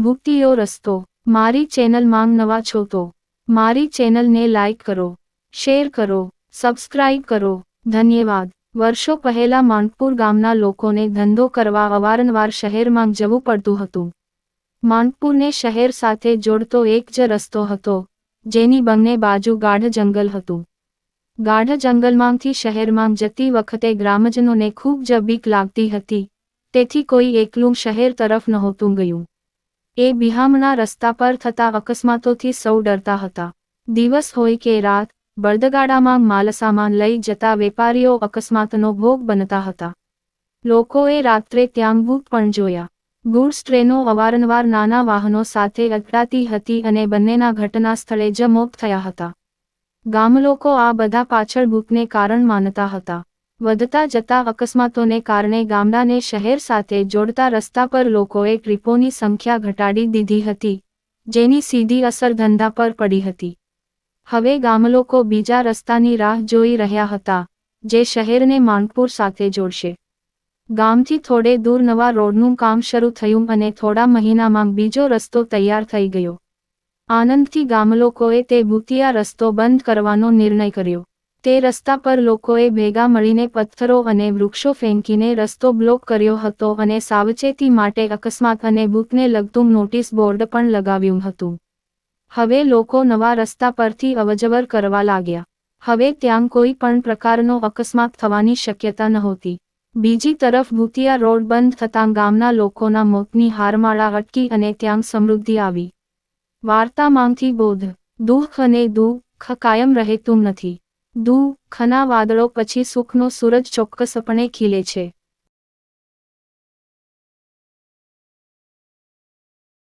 ભૂતિયો રસ્તો. મારી ચેનલ માંગ નવા છો તો. મારી ચેનલને લાઈક કરો. શેર કરો. સબસ્ક્રાઇબ કરો. ધન્યવાદ. વર્ષો પહેલા માંડપુર ગામના લોકોને ધંધો કરવા અવારનવાર શહેરમાં જવું પડતું હતું. માંડપુરને શહેર સાથે જોડતો એક જ રસ્તો હતો, જેની બંને બાજુ ગાઢ જંગલ હતું. ગાઢ જંગલમાંથી શહેરમાં જતી વખતે ગ્રામજનોને ખૂબ જ બીક લાગતી હતી. તેથી કોઈ એકલું શહેર તરફ નહોતું ગયું. એ બિહામણા રસ્તા પર થતા અકસ્માતોથી સૌ ડરતા હતા. દિવસ હોય કે રાત, બળદગાડામાં માલસામાન લઈ જતા વેપારીઓ અકસ્માતનો ભોગ બનતા હતા. લોકોએ રાત્રે ત્યાં પણ જોયા. ગુડ્સ ટ્રેનો અવારનવાર નાના વાહનો સાથે અથડાતી હતી અને બંનેના ઘટના સ્થળે જ મોત થયા હતા. ગામલોકો આ બધા પાછળ ભૂખને કારણ માનતા હતા. વધતા જતા અકસ્માતોને કારણે ગામડાને શહેર સાથે જોડતા રસ્તા પર લોકોએ ટ્રીપોની સંખ્યા ઘટાડી દીધી હતી, જેની સીધી અસર ધંધા પર પડી હતી. હવે ગામલોકો બીજા રસ્તાની રાહ જોઈ રહ્યા હતા, જે શહેરને માનપુર સાથે જોડશે. ગામથી થોડે દૂર નવા રોડનું કામ શરૂ થયું અને થોડા મહિનામાં બીજો રસ્તો તૈયાર થઈ ગયો. આનંદથી ગામલોકોએ તે ભૂતિયા રસ્તો બંધ કરવાનો નિર્ણય કર્યો. તે રસ્તા પર લોકોએ ભેગા મળીને પથ્થરો અને વૃક્ષો ફેંકીને રસ્તો બ્લોક કર્યો હતો અને સાવચેતી માટે અકસ્માત અને બુકને લગતું નોટિસ બોર્ડ પણ લગાવ્યું હતું. હવે લોકો નવા રસ્તા પરથી અવજવર કરવા લાગ્યા. હવે ત્યાં કોઈ પણ પ્રકારનો અકસ્માત થવાની શક્યતા નહોતી. બીજી તરફ ભૂતિયા રોડ બંધ થતાં ગામના લોકોના મોતની હારમાળા અટકી અને ત્યાં સમૃદ્ધિ આવી. વાર્તામાંથી બોધ. દુઃખ અને દુઃખ કાયમ રહેતું નથી. દુઃખના વાદળો પછી સુખનો સૂરજ ચોક્કસપણે ખીલે છે.